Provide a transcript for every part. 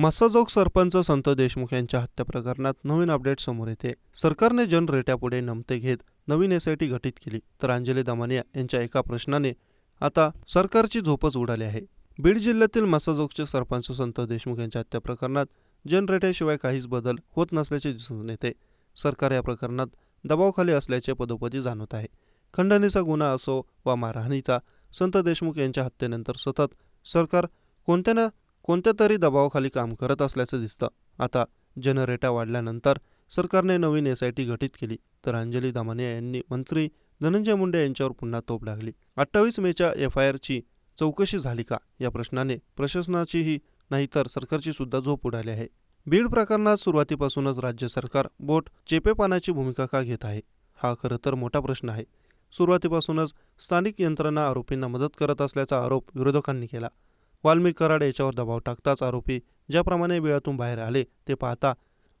मसाजोग सरपंच संत देशमुख यांच्या हत्या प्रकरणात नवीन अपडेट समोर येते. सरकारने जनरेट्यापुढे नमते घेत नवीन एसआयटी गठीत केली. तर अंजली दमानिया यांच्या एका प्रश्नाने आता सरकारची झोपच उडाली आहे. बीड जिल्ह्यातील मसाजोगचे सरपंच संत देशमुख यांच्या हत्या प्रकरणात जनरेट्याशिवाय काहीच बदल होत नसल्याचे दिसून येते. सरकार या प्रकरणात दबावखाली असल्याचे पदोपदी जाणवत आहे. खंडणीचा गुन्हा असो वा मारहाणीचा संत देशमुख यांच्या हत्येनंतर सतत सरकार कोणत्या ना कोणत्या तरी दबावाखाली काम करत असल्याचं दिसतं. आता जनरेटा वाढल्यानंतर सरकारने नवीन एस आय टी गठीत केली. तर अंजली दामानिया यांनी मंत्री धनंजय मुंडे यांच्यावर पुन्हा तोप लागली अठ्ठावीस मेच्या एफ आय आरची चौकशी झाली का? या प्रश्नाने प्रशासनाचीही नाही तर सरकारची सुद्धा झोप उडाली आहे. बीड प्रकरणात सुरुवातीपासूनच राज्य सरकार बोट चेपेपानाची भूमिका का घेत आहे? हा खरं तर मोठा प्रश्न आहे. सुरुवातीपासूनच स्थानिक यंत्रणा आरोपींना मदत करत असल्याचा आरोप विरोधकांनी केला. वाल्मिक कराड याच्यावर दबाव टाकताच आरोपी ज्याप्रमाणे वेळातून बाहेर आले ते पाहता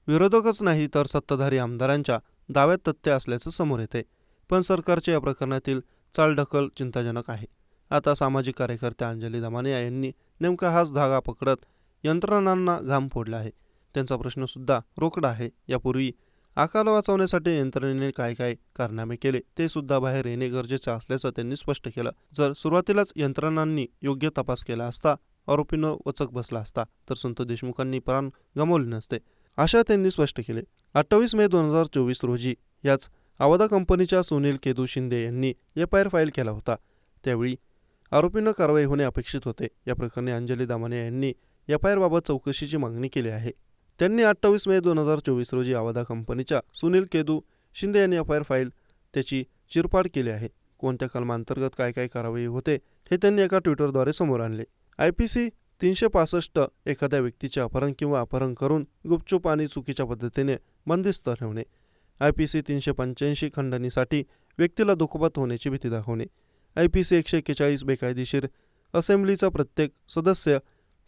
विरोधकच नाही तर सत्ताधारी आमदारांच्या दाव्यात तथ्य असल्याचं समोर येते. पण सरकारच्या या प्रकरणातील चालढकल चिंताजनक आहे. आता सामाजिक कार्यकर्त्या अंजली दमानिया यांनी नेमका हाच धागा पकडत यंत्रणांना घाम फोडला आहे. त्यांचा प्रश्नसुद्धा रोकडा आहे. यापूर्वी आकाल वाचवण्यासाठी यंत्रणेने काय काय कारनामे केले ते सुद्धा बाहेर येणे गरजेचे असल्याचं त्यांनी स्पष्ट केलं. जर सुरुवातीलाच यंत्रणांनी योग्य तपास केला असता आरोपीनं वचक बसला असता तर संत देशमुखांनी प्राण गमावले नसते अशा त्यांनी स्पष्ट केले. अठ्ठावीस मे दोन हजार चोवीस रोजी याच आवादा कंपनीच्या सुनील केदू शिंदे यांनी एफ आय आर फाईल केला होता. त्यावेळी आरोपीनं कारवाई होणे अपेक्षित होते. या प्रकरणी अंजली दामाने यांनी एफ आय आरबाबत चौकशीची मागणी केली आहे. त्यांनी अठ्ठावीस मे दोन हजार चोवीस रोजी आवादा कंपनीच्या सुनील केदू शिंदे यांनी एफ आय आर फाईल त्याची चिरपाड केली आहे. कोणत्या कलमांतर्गत काय काय कारवाई होते हे त्यांनी एका ट्विटरद्वारे समोर आणले. आय पी सी तीनशे पासष्ट एखाद्या व्यक्तीचे अपहरण किंवा अपहरण करून गुपचूप आणि चुकीच्या पद्धतीने बंदिस्त ठेवणे. आय पी सी तीनशे पंच्याऐंशी खंडणीसाठी व्यक्तीला दुखपत होण्याची भीती दाखवणे. आय पी सी एकशे एक्केचाळीस बेकायदेशीर असेंब्लीचा प्रत्येक सदस्य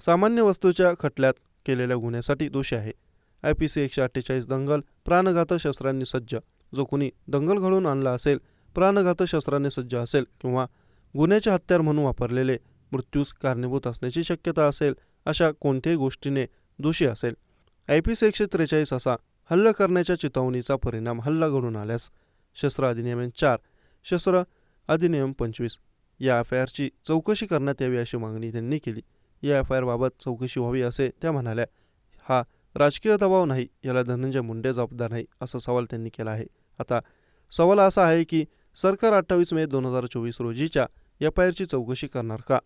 सामान्य वस्तूच्या खटल्यात केलेल्या गुन्ह्यासाठी दोषी आहे. आय पी सी एकशे अठ्ठेचाळीस दंगल प्राणघातक शस्त्रांनी सज्ज. जो कुणी दंगल घडवून आणला असेल प्राणघातक शस्त्राने सज्ज असेल किंवा गुन्ह्याचे हत्यार म्हणून वापरलेले मृत्यूस कारणीभूत असण्याची शक्यता असेल अशा कोणत्याही गोष्टीने दोषी असेल. आय पी सी एकशे त्रेचाळीस असा हल्ला करण्याच्या चितवणीचा परिणाम हल्ला घडून आल्यास शस्त्र अधिनियम चार शस्त्र अधिनियम पंचवीस या एफ आय आरची चौकशी करण्यात यावी अशी मागणी त्यांनी केली. या एफ आय आरबाबत चौकशी व्हावी असे त्या म्हणाल्या. हा राजकीय दबाव नाही याला धनंजय मुंडे जबाबदार नाही असा सवाल त्यांनी केला आहे. आता सवाल असा आहे की सरकार अठ्ठावीस मे दोन हजार चोवीस रोजीच्या एफ आय आरची चौकशी करणार का?